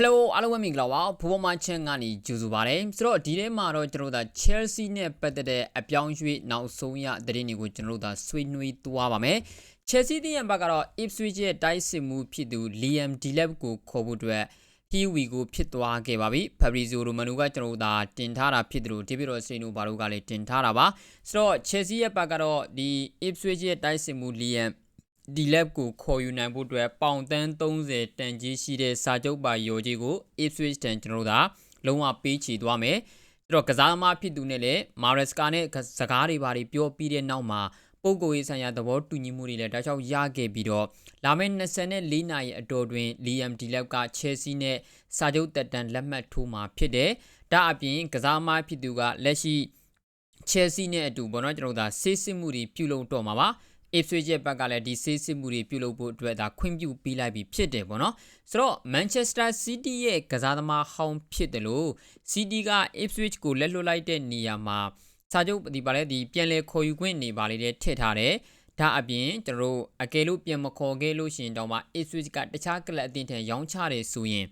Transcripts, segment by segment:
Hello အားလုံးပဲမင်္ဂလာပါဘိုးဘမချန်ကနေကြိုဆိုပါရစေဆိုတော့ဒီထဲမှာတော့ကျွန်တော်တို့ဒါ Chelsea နဲ့ပတ်သက်တဲ့အပြောင်းအရွှေ့နောက်ဆုံးရသတင်းတွေကိုကျွန်တော်တို့ဒါဆွေးနွေးသွားပါမယ် Chelsea တင်းရဲ့ဘက်ကတော့ Ipswich ရဲ့တိုက်စစ်မှုဖြစ်သူ Liam Delap ကိုခေါ်ဖို့အတွက် Hiwi ကိုဖြစ်သွားခဲ့ပါပြီ Fabrizio Romano ကကျွန်တော်တို့ဒါတင်ထားတာဖြစ်တယ်လို့ David Orsino ဘာလို့ကလည်းတင်ထားတာပါဆိုတော့ Chelsea ရဲ့ဘက်ကတော့ဒီ Ipswich ရဲ့တိုက်စစ်မှု Liam ဒီ lab ကိုခေါ်ယူနိုင်ဖို့အတွက်ပေါင်တန်း30တန်ကြီးရှိတဲ့စာချုပ်ပါရော်ကြီးကို Ipswich တန်ကျွန်တော်တို့ကလုံးဝပေးချေသွားမယ်အဲ့တော့ကစားသမားဖြစ်သူနဲ့လည်း Maresca နဲ့စကားတွေပါပြောပြီးတဲ့နောက်မှာပုံကိုရေးဆိုင်ရာသဘောတူညီမှုတွေလည်းတောက်လျှောက်ရခဲ့ပြီးတော့လာမယ့်24နာရီအတော်တွင် Liam Delap က Chelsea နဲ့စာချုပ်တက်တန်လက်မှတ်ထိုးမှာဖြစ်တယ်ဒါအပြင်ကစားသမားဖြစ်သူကလက်ရှိ Chelsea နဲ့အတူဘောနော်ကျွန်တော်တို့ဒါဆေးစစ်မှုတွေပြုလုပ်တော့မှာပါ Ipswich ရဲ့ဘက်ကလည်းဒီဆေးစစ်မှုတွေပြုလုပ်ဖို့အတွက်ဒါခွင့်ပြုပေးလိုက်ပြီးဖြစ်တယ်ပေါ့နော်ဆိုတော့ Manchester City ရဲ့ကစားသမားဟောင်းဖြစ်တယ်လို့ City က Ipswich ကိုလက်လွတ်လိုက်တဲ့နေရာမှာစာချုပ်ဒီပါလေဒီပြန်လဲခေါ်ယူခွင့်နေပါလေတဲ့ထည့်ထားတယ်ဒါအပြင်ကျွန်တော်တို့အကယ်လို့ပြန်မခေါ်ခဲ့လို့ရှိရင်တော့မှ Ipswich ကတခြားကလပ်အသင်းထံရောင်းချတယ်ဆိုရင်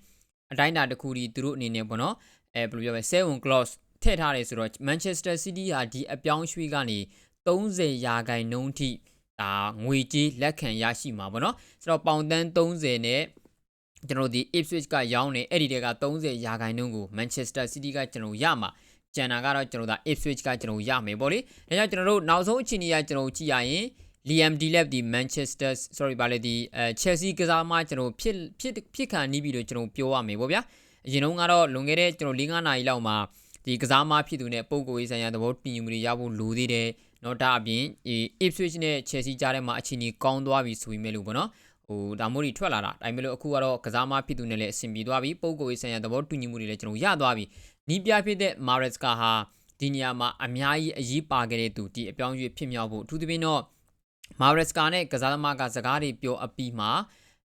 အတိုင်းအတာတစ်ခုဒီသူတို့အနေနဲ့ပေါ့နော်အဲဘယ်လိုပြောမလဲ7 clause ထည့်ထားတယ်ဆိုတော့ Manchester City ဟာဒီအပြောင်းရွှေ့ကနေ30ရာခိုင်နှုန်းထိ ဒါငွေကြေးလက်ခံရရှိမှာပေါ့နော်ဆိုတော့ပေါင်တန်း30နဲ့ကျွန်တော်ဒီ Ipswich ကရောင်းနေအဲ့ဒီတဲက30ရာခိုင်နှုန်းကို Manchester City ကကျွန်တော်ရမှာကျန်တာကတော့ကျွန်တော်ဒါ Ipswich ကကျွန်တော်ရမယ်ပေါ့လေဒါကြောင့်ကျွန်တော်တို့နောက်ဆုံးအခြေအနေကကျွန်တော်ကြည့်ရရင် Liam Delap ဒီ Manchester sorry ဗာလေဒီအဲ Chelsea ကစားမကျွန်တော်ဖြစ်ဖြစ်ဖြစ်ခံနီးပြီးတော့ကျွန်တော်ပြောရမယ်ပေါ့ဗျာအရင်တုန်းကတော့လွန်ခဲ့တဲ့ကျွန်တော်၄-၅နာရီလောက်မှာဒီကစားမဖြစ်သူနဲ့ပုံကိုရေးဆိုင်ရာသဘောတူညီမှုတွေရဖို့လိုသေးတယ် နော်ဒါအပြင် Ipswich နဲ့ Chelsea ကြားထဲမှာအခြေအနေကောင်းသွားပြီဆိုပြီးမဲ့လို့ပေါ့နော်ဟိုဒါမို့ဒီထွက်လာတာဒါပေမဲ့လို့အခုကတော့ကစားမဖြစ်သူနဲ့လည်းအဆင်ပြေသွားပြီပုံကိုရေးဆိုင်ရာသဘောတူညီမှုတွေလည်းကျွန်တော်ရသွားပြီနီးပြဖြစ်တဲ့ Maresca ဟာဒီနေရာမှာအများကြီးအရေးပါခဲ့တဲ့သူဒီအပြောင်းအရွှေ့ဖြစ်မြောက်ဖို့အထူးသဖြင့်တော့ Maresca နဲ့ကစားသမားကစကားတွေပြောအပြီးမှာ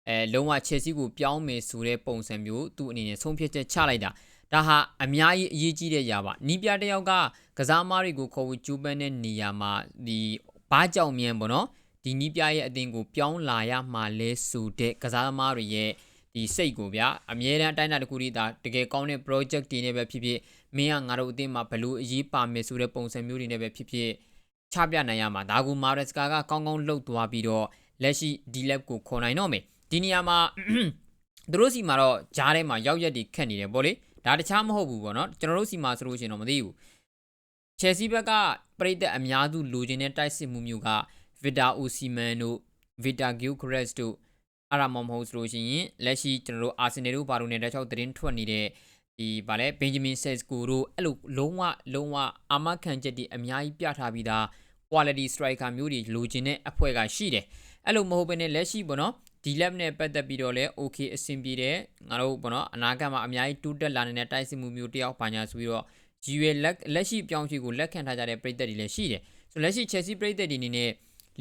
အဲလုံးဝ Chelsea ကိုပြောင်းမယ်ဆိုတဲ့ပုံစံမျိုးသူ့အနေနဲ့ဆုံးဖြတ်ချက်ချလိုက်တာ ဒါဟာအများကြီးအရေးကြီးတဲ့ຢာပါနီးပြတယောက်ကကစားမားတွေကိုခေါ်ဖို့ကျူးပန်းတဲ့နေရာမှာဒီဘားကြောင်မြန်ပေါ့နော်ဒီနီးပြရဲ့အသင်းကိုပြောင်းလာရမှာလဲဆိုတဲ့ကစားသမားတွေရဲ့ဒီစိတ်ကိုဗျာအမြဲတမ်းအတိုင်းအတာတစ်ခုတည်းဒါတကယ်ကောင်းတဲ့ project တွေနဲ့ပဲဖြစ်ဖြစ်မင်းကငါတို့အသင်းမှာဘလို့အရေးပါမယ်ဆိုတဲ့ပုံစံမျိုးတွေနဲ့ပဲဖြစ်ဖြစ်ချပြနိုင်ရမှာဒါကူမာရက်စကာကကောင်းကောင်းလှုပ်သွားပြီးတော့လက်ရှိဒီလက်ကိုခေါ်နိုင်တော့မယ်ဒီနေရာမှာသူတို့စီမှာတော့ဂျားထဲမှာရောက်ရက်တွေခက်နေတယ်ဗောလေ ဒါတခြားမဟုတ်ဘူးပေါ့နော်ကျွန်တော်တို့စီမှာဆိုလို့ရှိရင်တော့မသိဘူးချယ်ဆီဘက်ကပရိသတ်အများစုလိုချင်တဲ့တိုက်စစ်မှုမျိုးကဗီတာအိုစီမန်တို့ဗီတာဂီယိုခရက်စ်တို့အရာမမဟုတ်ဆိုလို့ရှိရင်လက်ရှိကျွန်တော်တို့အာဆင်နယ်တို့ဘာလို့နဲ့တခြားသတင်းထွက်နေတဲ့ဒီဗာလဲဘင်ဂျမင်ဆက်စကိုတို့အဲ့လိုလုံးဝလုံးဝအာမခံချက်တွေအများကြီးပြထားပြီးသား quality striker မျိုးတွေလိုချင်တဲ့အဖွဲ့ကရှိတယ်အဲ့လိုမဟုတ်ဘဲနဲ့လက်ရှိပေါ့နော် ဒီ lab နဲ့ပတ်သက်ပြီးတော့လည်း okay အဆင်ပြေတယ်ငါတို့ပေါ့နော်အနာဂတ်မှာအများကြီးတိုးတက်လာနေတဲ့တိုက်စစ်မှုမျိုးတယောက်ပါညာဆိုပြီးတော့ရည်ရွယ်လက်လက်ရှိပြောင်းရွှေ့ကိုလက်ခံထားကြတဲ့ပြည်သက်တွေလည်းရှိတယ်ဆိုလက်ရှိ Chelsea ပြည်သက်တွေအနေနဲ့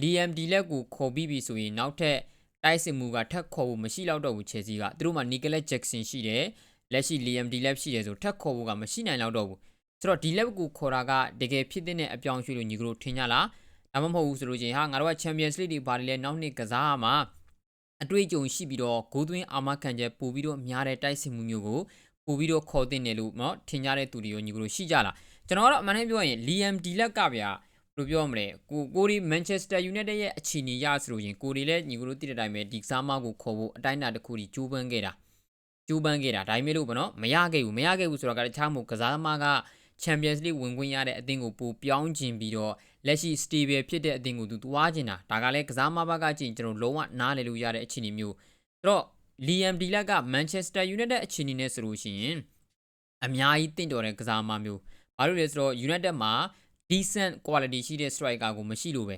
Liam Delap ကိုခေါ်ပြီးပြီဆိုရင်နောက်ထပ်တိုက်စစ်မှုကထပ်ခေါ်ဖို့မရှိတော့တော့ဘူး Chelsea ကသူတို့မှာ Nicolas Jackson ရှိတယ်လက်ရှိ Liam Delap ရှိတယ်ဆိုထပ်ခေါ်ဖို့ကမရှိနိုင်တော့တော့ဘူးဆိုတော့ Delap ကိုခေါ်တာကတကယ်ဖြစ်တဲ့အပြောင်းရွှေ့လို့ညီကတို့ထင်ကြလားဒါမှမဟုတ်ဘူးဆိုလို့ချင်းဟာငါတို့က Champions League တွေဘာတွေလဲနောက်နှစ်ကစားရမှာ အတွေ့အကြုံရှိပြီးတော့ဂိုးသွင်းအာမခံချက်ပို့ပြီးတော့များတဲ့တိုက်စစ်မှုမျိုးကိုပို့ပြီးတော့ခေါ်တင်တယ်လို့เนาะထင်ကြတဲ့သူတွေရောညီကတို့ရှိကြလားကျွန်တော်ကတော့အမှန်တမ်းပြောရင် Liam Delap ကဗျာဘယ်လိုပြောမလဲကိုကိုဒီ Manchester United ရဲ့အခြေအနေရဆိုလို့ရင်ကိုဒီလည်းညီကတို့သိတဲ့အတိုင်းပဲဒီကစားမကိုခေါ်ဖို့အတိုင်းအတာတစ်ခုကြီးကြိုးပမ်းခဲ့တာကြိုးပမ်းခဲ့တာဒါပေမဲ့လို့ပေါ့နော်မရခဲ့ဘူးမရခဲ့ဘူးဆိုတော့ကတခြားမို့ကစားသမားက Champions League ဝင်ခွင့်ရတဲ့အသင်းကိုပိုပြောင်းကျင်ပြီးတော့လက်ရှိ stable ဖြစ်တဲ့အသင်းကိုသူသွားကျင်တာဒါကလည်းကစားမဘက်ကကြည့်ကျွန်တော်လုံးဝနားလည်လို့ရတဲ့အခြေအနေမျိုးဆိုတော့ Liam Delap က Manchester United အခြေအနေနဲ့ဆိုလို့ရှိရင်အများကြီးတင့်တော်တဲ့ကစားမမျိုးဘာလို့လဲဆိုတော့ United မှာ decent quality ရှိတဲ့ striker ကိုမရှိလို့ပဲ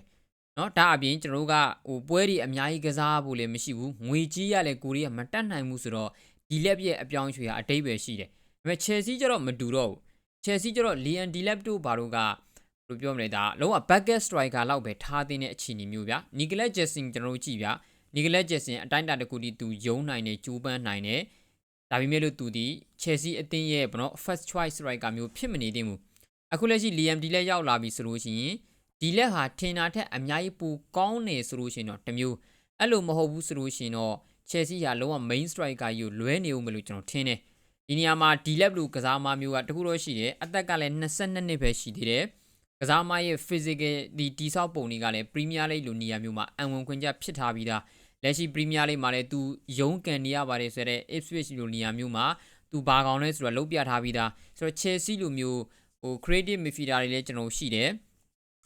เนาะဒါအပြင်ကျွန်တော်တို့ကဟိုပွဲတွေအများကြီးကစားဖို့လည်းမရှိဘူးငွေကြီးရလဲကိုရီးယားမတက်နိုင်ဘူးဆိုတော့ဒီလက်ပြည့်အပြောင်းရွှေ့ရအတိတ်ပဲရှိတယ်ဒါပေမဲ့ Chelsea ကျတော့မတူတော့ဘူး Chelsea ကျတော့ Liam Delap တို့ဘာလို့ကဘယ်လိုပြောမလဲဒါလုံးဝ backer striker လောက်ပဲထားတဲ့အခြေအနေမျိုးဗျာ Nicolas Jackson ကျွန်တော်တို့ကြည့်ဗျာ Nicolas Jackson အတိုင်းအတာတစ်ခုတည်းသူယုံနိုင်တယ်ကျိုးပန်းနိုင်တယ်ဒါပေမဲ့လို့သူဒီ Chelsea အသင်းရဲ့ဘောနော် first choice striker မျိုးဖြစ်မနေသင့်ဘူးအခုလက်ရှိ Liam Delap ရောက်လာပြီဆိုလို့ရှိရင်ဒီလက်ဟာထင်တာထက်အများကြီးပိုကောင်းနေဆိုလို့ရှိရင်တော့တမျိုးအဲ့လိုမဟုတ်ဘူးဆိုလို့ရှိရင်တော့ Chelsea ကလုံးဝ main striker ကြီးကိုလွဲနေဦးမယ်လို့ကျွန်တော်ထင်တယ် ဒီနေရာမှာ D-Lab လူကစားမမျိုးကတခုတော့ရှိတယ်အသက်ကလည်း22နှစ်ပဲရှိသေးတယ်ကစားမရဲ့ physical ဒီတိဆောက်ပုံတွေကလည်း Premier League လိုနေရာမျိုးမှာအံဝင်ခွင့်ချက်ဖြစ်ထားပြီးသားလက်ရှိ Premier League မှာလည်းသူရုံးကန်နေရပါတယ်ဆိုတဲ့ Ipswich လိုနေရာမျိုးမှာသူဘာကောင်လဲဆိုတော့လုံးပြထားပြီးသားဆိုတော့ Chelsea လိုမျိုးဟို creative midfielder တွေလည်းကျွန်တော်ရှိတယ်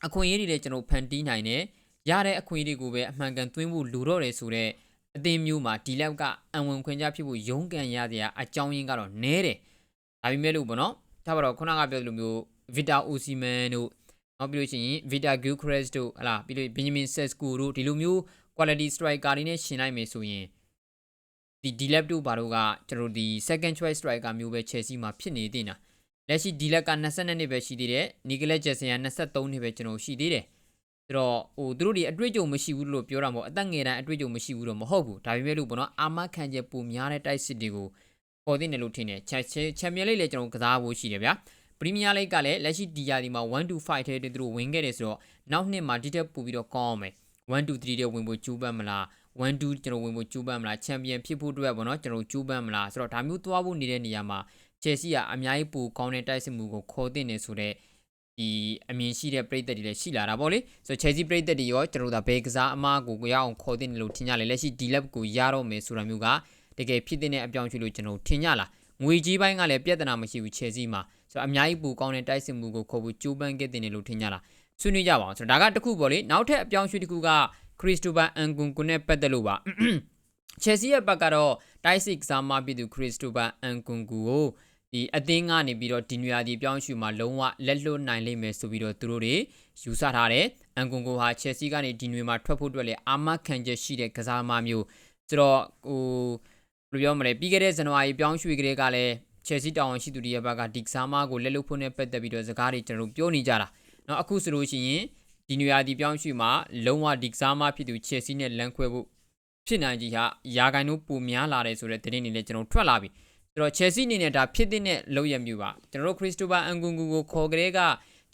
အခွင့်အရေးတွေလည်းကျွန်တော်ဖန်တီးနိုင်တယ်ရတဲ့အခွင့်အရေးတွေကိုပဲအမှန်ကန်သွင်းဖို့လိုတော့တယ်ဆိုတော့ အသင်းမျိုးမှာဒီလောက်ကအံဝင်ခွင့်ကြဖြစ်ဖို့ရုန်းကန်ရတဲ့အကြောင်းရင်းကတော့နည်းတယ်ဒါပေမဲ့လို့ပေါ့နော်ဒါပါတော့ခုနကပြောသလိုမျိုး Victor Osimhen တို့နောက်ပြီးလို့ရှိရင် Victor Gyokeres တို့ဟလာပြီးလို့ Benjamin Sesko တို့ဒီလိုမျိုး quality striker တွေနဲ့ရှင်လိုက်မယ်ဆိုရင်ဒီ D-Lab တို့ဘာတို့ကကျွန်တော်ဒီ second choice striker မျိုးပဲ Chelsea မှာဖြစ်နေသေးတာလက်ရှိ D-Lab က22နှစ်ပဲရှိသေးတယ် Nicolas Jackson က23နှစ်ပဲကျွန်တော်ရှိသေးတယ် ဆိုတော့ဟိုသူတို့တွေအတွေ့အကြုံမရှိဘူးလို့ပြောတာမဟုတ်အသက်ငယ်တိုင်းအတွေ့အကြုံမရှိဘူးတော့မဟုတ်ဘူးဒါပေမဲ့လို့ပေါ့နော်အာမခံချက်ပုံများတဲ့တိုက်စစ်တွေကိုပေါ်သိနေလို့ထင်တယ်ချန်ချန်ပီယံလိလည်းကျွန်တော်ကစားဖို့ရှိတယ်ဗျာပရီးမီးယားလိကလည်းလက်ရှိဒီယာဒီမှာ1 to 5ထဲသူတို့ဝင်ခဲ့တယ်ဆိုတော့နောက်နှစ်မှာဒီတက်ပို့ပြီးတော့ကောင်းအောင်မယ်1 to 3တဲ့ဝင်ဖို့ကျူးပန်းမလား1 2ကျွန်တော်ဝင်ဖို့ကျူးပန်းမလားချန်ပီယံဖြစ်ဖို့အတွက်ပေါ့နော်ကျွန်တော်ကျူးပန်းမလားဆိုတော့ဒါမျိုးသွားဖို့နေတဲ့နေရာမှာချယ်ဆီကအများကြီးပိုကောင်းတဲ့တိုက်စစ်မှုကိုခေါ်တင်နေဆိုတော့ ဒီအမြင်ရှိတဲ့ပြည်သက်တွေလည်းရှိလာတာပေါ့လေဆိုတော့ Chelsea ပြည်သက်တွေရောကျွန်တော်တို့ဒါဘယ်ကစားအမားကိုရအောင်ခေါ်တင်တယ်လို့ထင်ကြလေလက်ရှိ D-Lab ကိုရတော့မယ်ဆိုတာမျိုးကတကယ်ဖြစ်တဲ့အပြောင်းအရွှေ့လို့ကျွန်တော်ထင်ကြလားငွေကြီးပိုင်းကလည်းပြဿနာမရှိဘူး Chelsea မှာဆိုတော့အများကြီးပူကောင်းတဲ့တိုက်စစ်မှုကိုခေါ်ဖို့ကြိုးပမ်းခဲ့တယ်လို့ထင်ကြလားဆွေးနွေးကြပါအောင်ဆိုတော့ဒါကတခုပေါ့လေနောက်ထပ်အပြောင်းအရွှေ့တစ်ခုက Christopher Nkunku နဲ့ပတ်သက်လို့ပါ Chelsea ရဲ့ဘက်ကတော့တိုက်စစ်ကစားမပြည်သူ Christopher Nkunku ကို ဒီအသင်းကနေပြီးတော့ဒီနွေရာသီပြောင်းရွှေ့မှာလုံးဝလက်လွတ်နိုင်လိမ့်မယ်ဆိုပြီးတော့သူတို့တွေယူဆထားတယ်။အန်ကွန်ကိုဟာ Chelsea ကနေဒီနွေမှာထွက်ဖို့အတွက်လည်းအာမခံချက်ရှိတဲ့ကစားမမျိုးဆိုတော့ဟိုဘယ်လိုပြောမလဲပြီးခဲ့တဲ့ဇန်နဝါရီပြောင်းရွှေ့ကလေးကလည်း Chelsea တာဝန်ရှိသူတွေရဲ့ဘက်ကဒီကစားမကိုလက်လွတ်ဖို့နဲ့ပတ်သက်ပြီးတော့စကားတွေကျွန်တော်တို့ပြောနေကြတာ။နော်အခုဆိုလို့ရှိရင်ဒီနွေရာသီပြောင်းရွှေ့မှာလုံးဝဒီကစားမဖြစ်သူ Chelsea နဲ့လမ်းခွဲဖို့ဖြစ်နိုင်ကြီးဟာယာဂိုင်တို့ပုံများလာတယ်ဆိုတဲ့သတင်းတွေလည်းကျွန်တော်ထွက်လာပြီ။ ဆိုတော့ Chelsea အနေနဲ့ဒါဖြစ်တဲ့လောက်ရမျိုးပါကျွန်တော်တို့ Christopher Nkunku ကိုခေါ်ကြတဲ့က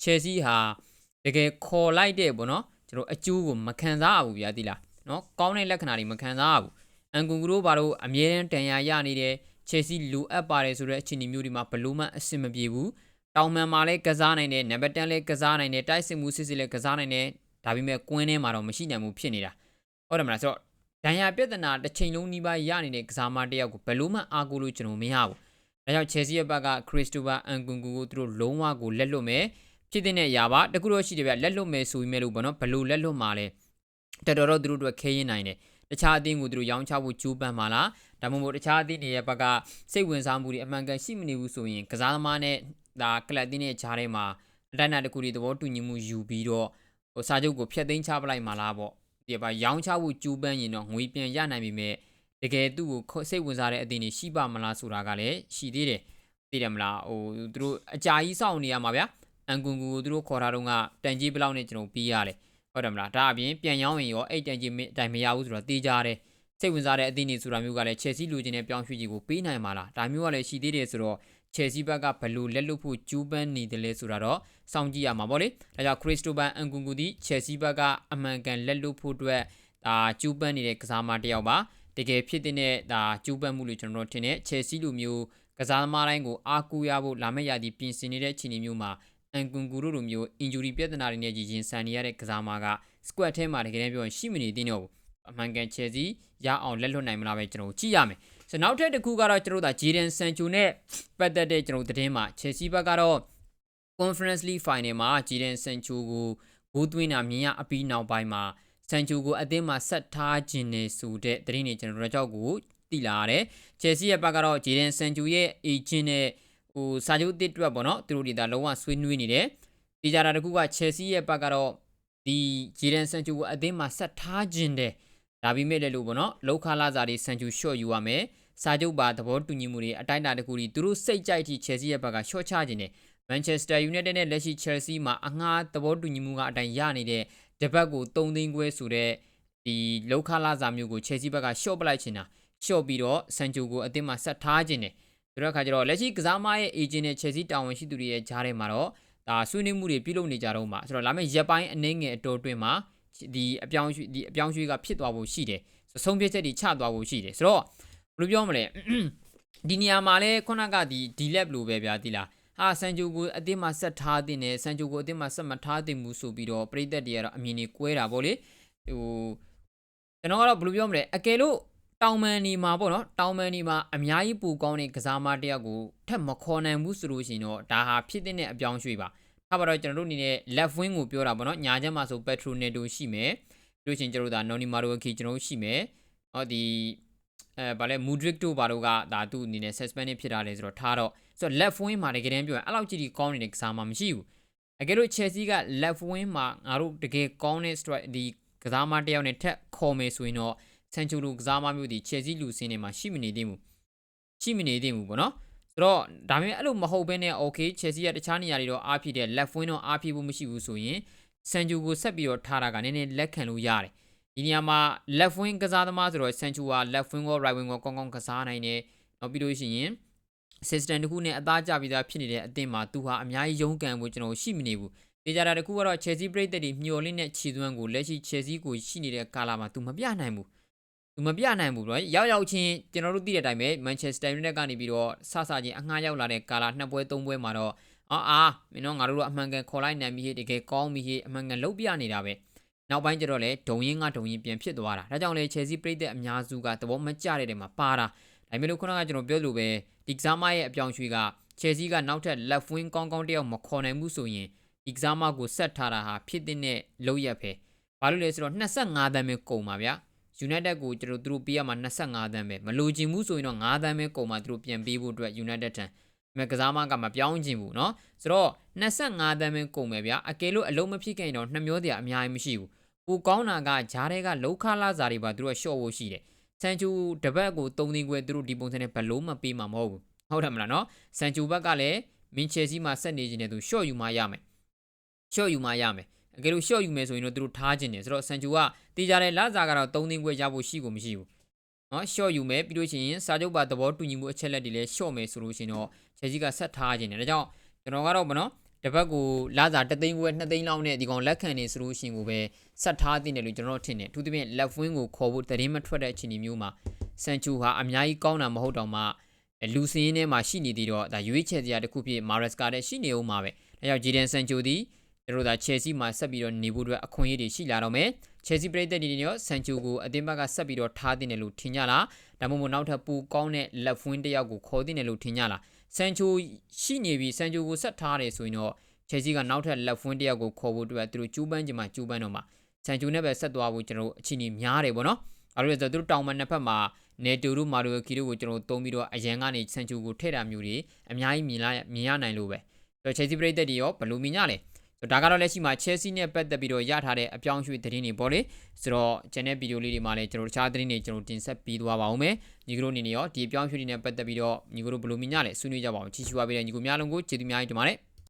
Chelsea ဟာတကယ်ခေါ်လိုက်တဲ့ပေါ့နော်ကျွန်တော်အကျိုးကိုမခံစားရဘူးဗျာတိလားနော်ကောင်းတဲ့လက္ခဏာတွေမခံစားရဘူး Nkunku တို့ဘာလို့အမြဲတမ်းတန်ရာရနေတယ် Chelsea လိုအပ်ပါတယ်ဆိုတဲ့အခြေအနေမျိုးတွေမှာဘလို့မှအဆင်မပြေဘူးတောင်မှန်မှာလည်းကစားနိုင်တယ်နံပါတ်10လည်းကစားနိုင်တယ်တိုက်စစ်မှုစစ်စစ်လည်းကစားနိုင်တယ်ဒါပေမဲ့ကွင်းထဲမှာတော့မရှိနိုင်ဘူးဖြစ်နေတာဟုတ်တယ်မလားဆိုတော့ ဒဏ်ရာပြဿနာတစ်ချိန်လုံးနှီးပါရနေတဲ့ကစားမတစ်ယောက်ကိုဘယ်လို့မှအားကိုးလို့ကျွန်တော်မရဘူး။ဒါကြောင့် Chelsea ရဲ့ဘက်ကခရစ္စတိုဖာအန်ကွန်ကူကိုသူတို့လုံးဝကိုလက်လွတ်မယ်ဖြစ်တဲ့အရာပါတကူတော့ရှိတယ်ဗျလက်လွတ်မယ်ဆိုပြီးမဲ့လို့ဘောနော်ဘလို့လက်လွတ်မှာလဲတော်တော်တော့သူတို့တို့ခဲရင်နိုင်တယ်တခြားအသင်းကိုသူတို့ရောင်းချဖို့ကြိုးပမ်းမှာလားဒါမှမဟုတ်တခြားအသင်းတွေရဲ့ဘက်ကစိတ်ဝင်စားမှုတွေအမှန်ကန်ရှိမနေဘူးဆိုရင်ကစားသမားနဲ့ဒါကလပ်အသင်းရဲ့ဂျားထဲမှာအတိုင်းအတာတစ်ခုတွေသဘောတူညီမှုယူပြီးတော့ဟိုစာချုပ်ကိုဖျက်သိမ်းချပလိုက်မှာလားပေါ့ ဒီပါရောင်းချဖို့ကြိုးပမ်းရင်တော့ငွေပြန်ရနိုင်ပြီမဲ့တကယ်သူ့ကိုစိတ်ဝင်စားတဲ့အသင်းတွေရှိပါမလားဆိုတာကလည်းရှိသေးတယ်သိတယ်မလားဟိုသူတို့အကြာကြီးစောင့်နေရမှာဗျာအန်ကွန်ကူကိုသူတို့ခေါ်ထားတော့ကတန်ကြီးဘလောက်နဲ့ကျွန်တော်ပြီးရတယ်ဟုတ်တယ်မလားဒါအပြင်ပြန်ရောင်းရင်ရောအဲ့တန်ကြီးအတိုင်းမရဘူးဆိုတော့တေးကြတယ်စိတ်ဝင်စားတဲ့အသင်းတွေဆိုတာမျိုးကလည်း Chelsea လူချင်းနဲ့ပြောင်းရွှေ့ကြီးကိုပေးနိုင်မှာလားဒါမျိုးကလည်းရှိသေးတယ်ဆိုတော့ Chelsea ဘက်ကဘယ်လိုလက်လွတ်ဖို့ကြိုးပမ်းနေတယ်လဲဆိုတာတော့စောင့်ကြည့်ရမှာပေါ့လေဒါကြောင့် Christopher Nkunku ဒီ Chelsea ဘက်ကအမှန်ကန်လက်လွတ်ဖို့အတွက်ဒါကြိုးပမ်းနေတဲ့ကစားမတစ်ယောက်ပါတကယ်ဖြစ်တဲ့ဒါကြိုးပမ်းမှုလို့ကျွန်တော်တို့ထင်တယ် Chelsea လိုမျိုးကစားသမားတိုင်းကိုအားကိုးရဖို့လာမယ့်ရာသီပြင်ဆင်နေတဲ့အခြေအနေမျိုးမှာအန်ကွန်ကူတို့လိုမျိုး injury ပြဿနာတွေနဲ့ကြီးရင်ဆိုင်နေရတဲ့ကစားသမားက squad ထဲမှာတကယ်တမ်းပြောရင်ရှိမနေသေးတော့ဘူးအမှန်ကန် Chelsea ရအောင်လက်လွတ်နိုင်မလားပဲကျွန်တော်ကြည့်ရမယ် ဆိုနောက်ထပ်တစ်ခုကတော့ကျွန်တော်တို့ဒါဂျီဒန်ဆန်ချိုနဲ့ပတ်သက်တဲ့ကျွန်တော်သတင်းမှာ Chelsea ဘက်ကတော့ Conference League Final မှာဂျီဒန်ဆန်ချိုကိုဂိုးသွင်းတာမြင်ရအပြီးနောက်ပိုင်းမှာဆန်ချိုကိုအသင်းမှာဆက်ထားခြင်းနေဆိုတဲ့သတင်းတွေကျွန်တော်တို့ကြောက်ကိုသိလာရတယ်။ Chelsea ရဲ့ဘက်ကတော့ဂျီဒန်ဆန်ချိုရဲ့ agent နဲ့ဟိုစာချုပ်တစ်တွက်ပေါ့နော်သူတို့တွေဒါလုံးဝဆွေးနွေးနေတယ်။ဒီကြတာတခုက Chelsea ရဲ့ဘက်ကတော့ဒီဂျီဒန်ဆန်ချိုကိုအသင်းမှာဆက်ထားခြင်းတဲ့ဒါပေမဲ့လည်းလို့ပေါ့နော်လောက်ခလာစာတွေဆန်ချူရှော့ယူရမယ် စာချုပ်ပါသဘောတူညီမှုတွေအတိုင်းအတာတစ်ခုဒီသူတို့စိတ်ကြိုက်ထိ Chelsea ရဲ့ဘက်ကရှော့ချခြင်းနဲ့ Manchester United နဲ့လက်ရှိ Chelsea မှာအငှားသဘောတူညီမှုကအတိုင်းရနေတဲ့တပတ်ကို3သိန်းခွဲဆိုတဲ့ဒီလောက်ခလာစာမျိုးကို Chelsea ဘက်ကရှော့ပလိုက်ချင်တာရှော့ပြီးတော့ဆန်ချူကိုအသင်းမှာဆက်ထားခြင်းနဲ့ဆိုတော့အခါကျတော့လက်ရှိကစားမရဲ့ agent နဲ့ Chelsea တာဝန်ရှိသူတွေရဲ့ဂျားထဲမှာတော့ဒါဆွေးနွေးမှုတွေပြုလုပ်နေကြတော့မှာဆိုတော့လာမယ့်ရက်ပိုင်းအနည်းငယ်အတော်တွင်မှာဒီအပြောင်းရွှေ့ဒီအပြောင်းရွှေ့ကဖြစ်သွားဖို့ရှိတယ်ဆုံးဖြတ်ချက်တွေချသွားဖို့ရှိတယ်ဆိုတော့ ဘယ်လိုပြောမလဲဒီနေရာမှာလဲခုနကဒီဒီလက်လိုပဲဗျာဒီလားဟာဆန်ဂျိုကိုအတင်းမှာဆက်ထားတင်တယ်ဆန်ဂျိုကိုအတင်းမှာဆက်မထားတင်ဘူးဆိုပြီးတော့ပရိသတ်တွေကတော့အမြင်တွေကွဲတာဗောလေဟိုကျွန်တော်ကတော့ဘယ်လိုပြောမလဲအကယ်လို့တောင်မန်နီမှာပေါ့နော်တောင်မန်နီမှာအများကြီးပူကောင်းတဲ့ကစားမတစ်ယောက်ကိုထက်မခေါ်နိုင်ဘူးဆိုလို့ရှိရင်တော့ဒါဟာဖြစ်တဲ့အပြောင်းရွှေ့ပါထားပါတော့ကျွန်တော်တို့အနေနဲ့ left wing ကိုပြောတာပေါ့နော်ညာချက်မှာဆို Petroneto ရှိမယ်ပြီးလို့ရှိရင်ကျွန်တော်တို့ဒါ Noni Maruaki ကျွန်တော်တို့ရှိမယ်ဟောဒီ အဲဗာလဲ Mudrik တို့ဘာတို့ကဒါသူ့အနေနဲ့ suspend ဖြစ်တာလေဆိုတော့ထားတော့ဆိုတော့ left wing မှာတကယ်တမ်းပြောရင်အဲ့လောက်ကြည့်ဒီကောင်းနေတဲ့ကစားမှမရှိဘူးအကယ်လို့ Chelsea က left wing မှာငါတို့တကယ်ကောင်းတဲ့ strike ဒီကစားမတစ်ယောက်နဲ့ထက်ခေါ်မယ်ဆိုရင်တော့ Sancho လိုကစားမမျိုးဒီ Chelsea လူစင်းတွေမှာရှိမနေသေးဘူးရှိမနေသေးဘူးပေါ့နော်ဆိုတော့ဒါပေမဲ့အဲ့လိုမဟုတ်ဘဲနဲ့ okay Chelsea ကတခြားနေရာတွေတော့အားဖြစ်တယ် left wing တော့အားဖြစ်ဖို့မရှိဘူးဆိုရင် Sancho ကိုဆက်ပြီးတော့ထားတာကနည်းနည်းလက်ခံလို့ရတယ် ဒီနေရာမှာ left wing ကစားသမားဆိုတော့ Sancho က left wing ရော right wing ရောကောင်းကောင်းကစားနိုင်တယ်နောက်ပြီးလို့ရှိရင် assistant တခုနဲ့အသားကျပြီးသားဖြစ်နေတဲ့အသင်းမှာသူဟာအများကြီးရုန်းကန်ဖို့ကျွန်တော်ရှိမနေဘူးတေချာတာတခုကတော့ Chelsea ပြည်သက်တွေမျှော်လင့်တဲ့ခြေသွမ်းကိုလက်ရှိ Chelsea ကိုရှိနေတဲ့ကာလာမှာသူမပြနိုင်ဘူးသူမပြနိုင်ဘူးတော့ရောက်ရောက်ချင်းကျွန်တော်တို့သိတဲ့အတိုင်းပဲ Manchester United ကနေပြီးတော့ဆဆချင်းအငှားရောက်လာတဲ့ကာလာနှစ်ပွဲသုံးပွဲမှာတော့အာအာမင်းတို့ငါတို့ကအမှန်ကန်ခေါ်လိုက်နိုင်ပြီတကယ်ကောင်းပြီအမှန်ကန်လုပ်ပြနေတာပဲ နောက်ပိုင်းကျတော့လေဒုံရင်းကဒုံရင်းပြန်ဖြစ်သွားတာဒါကြောင့်လေ Chelsea ပြည်သက်အများစုကသဘောမကျတဲ့တဲမှာပါတာဒါပေမဲ့လို့ခုနကကျွန်တော်ပြောလို့ပဲဒီကစားမရဲ့အပြောင်းရွှေ့က Chelsea ကနောက်ထပ် left wing ကောင်းကောင်းတယောက်မခေါ်နိုင်ဘူးဆိုရင်ဒီကစားမကိုဆက်ထားတာဟာဖြစ်တဲ့လောက်ရက်ပဲဘာလို့လဲဆိုတော့25တန်းပဲကုန်ပါဗျာ United ကိုကျွန်တော်တို့ပေးရမှာ25တန်းပဲမလိုချင်ဘူးဆိုရင်တော့5တန်းပဲကုန်မှာသူတို့ပြန်ပေးဖို့အတွက် United ထံမကစားမကမပြောင်းချင်ဘူးเนาะဆိုတော့25တန်းပဲကုန်မယ်ဗျာအကယ်လို့အလုံးမဖြစ်ခင်တော့နှမျောတရားအများကြီးမရှိဘူး ကိုကောင်းတာကဂျားတွေကလောက်ခလာစာတွေပါသူတို့ကရှော့ဖို့ရှိတယ်ဆန်ချူတပတ်ကို၃သိန်းခွဲသူတို့ဒီပုံစံနဲ့ဘလို့မပေးမှာမဟုတ်ဘူးဟုတ်တယ်မလားနော်ဆန်ချူဘက်ကလည်းမင်းချယ်စီမှာဆက်နေခြင်းနဲ့သူရှော့ယူမှရမယ်ရှော့ယူမှရမယ်အကယ်လို့ရှော့ယူမယ်ဆိုရင်တော့သူတို့ထားခြင်းတယ်ဆိုတော့ဆန်ချူကတေးကြတဲ့လစာကတော့၃သိန်းခွဲရဖို့ရှိကိုမရှိဘူးနော်ရှော့ယူမယ်ပြီးလို့ရှိရင်စာချုပ်ပါသဘောတူညီမှုအချက်လက်တွေလည်းရှော့မယ်ဆိုလို့ရှိရင်တော့ချယ်စီကဆက်ထားခြင်းတယ်ဒါကြောင့်ကျွန်တော်ကတော့ဗောနော် တပတ်ကိုလာစာ3သိန်းခွဲ2သိန်းလောက်နဲ့ဒီကောင်လက်ခံနေဆိုလို့ရှိရင်ကိုပဲဆက်ထားတင်တယ်လို့ကျွန်တော်ထင်တယ်အထူးသဖြင့် left wing ကိုခေါ်ဖို့တရင်မထွက်တဲ့အခြေအနေမျိုးမှာဆန်ချူဟာအများကြီးကောင်းတာမဟုတ်တော့မှလူစင်းထဲမှာရှိနေသေးတော့ဒါရွေးချယ်စရာတစ်ခုဖြစ်မာရက်စကာတဲ့ရှိနေအောင်ပါပဲဒါကြောင့်ဂျီဒန်ဆန်ချူဒီတို့ဒါ Chelsea မှာဆက်ပြီးတော့နေဖို့အတွက်အခွင့်အရေးတွေရှိလာတော့မယ် Chelsea ပြည်သက်တွေရောဆန်ချူကိုအသင်းဘက်ကဆက်ပြီးတော့ထားတင်တယ်လို့ထင်ကြလားဒါမှမဟုတ်နောက်ထပ်ပူကောင်းတဲ့ left wing တစ်ယောက်ကိုခေါ်တင်တယ်လို့ထင်ကြလား ဆန်ချူရှိနေပြီဆန်ချူကိုဆက်ထားတယ်ဆိုရင်တော့ Chelsea ကနောက်ထပ် left wing တစ်ယောက်ကိုခေါ်ဖို့အတွက်သူတို့ကျူးပန်းချင်မှကျူးပန်းတော့မှာဆန်ချူနဲ့ပဲဆက်သွားဖို့ကျွန်တော်အချင်းကြီးများတယ်ပေါ့နော်အဲ့လိုဆိုသူတို့တောင်မန်နှစ်ဖက်မှာနေတူတို့မာရိုကီတို့ကိုကျွန်တော်တုံးပြီးတော့အရန်ကနေဆန်ချူကိုထည့်တာမျိုးတွေအများကြီးမြင်လာမြင်ရနိုင်လို့ပဲဆိုတော့ Chelsea ပြည်သက်တွေရောဘယ်လိုမြင်ကြလဲ ဆိုတော့ဒါကတော့လက်ရှိမှာ Chelsea နဲ့ပတ်သက်ပြီးတော့ရထားတဲ့အပြောင်းရွှေ့သတင်းတွေပေါ့လေဆိုတော့ကျန်တဲ့ဗီဒီယိုလေးတွေမှာလည်းကျွန်တော်တခြားသတင်းတွေကျွန်တော်တင်ဆက်ပေးသွားပါဦးမယ်ညီကတို့အနေနဲ့ရောဒီအပြောင်းရွှေ့တွေနဲ့ပတ်သက်ပြီးတော့ညီကတို့ဘယ်လိုမြင်ကြလဲဆွေးနွေးကြပါအောင်ချီးချူပါပေးတဲ့ညီကများလုံးကိုကျေးဇူးများကြီးတင်ပါတယ်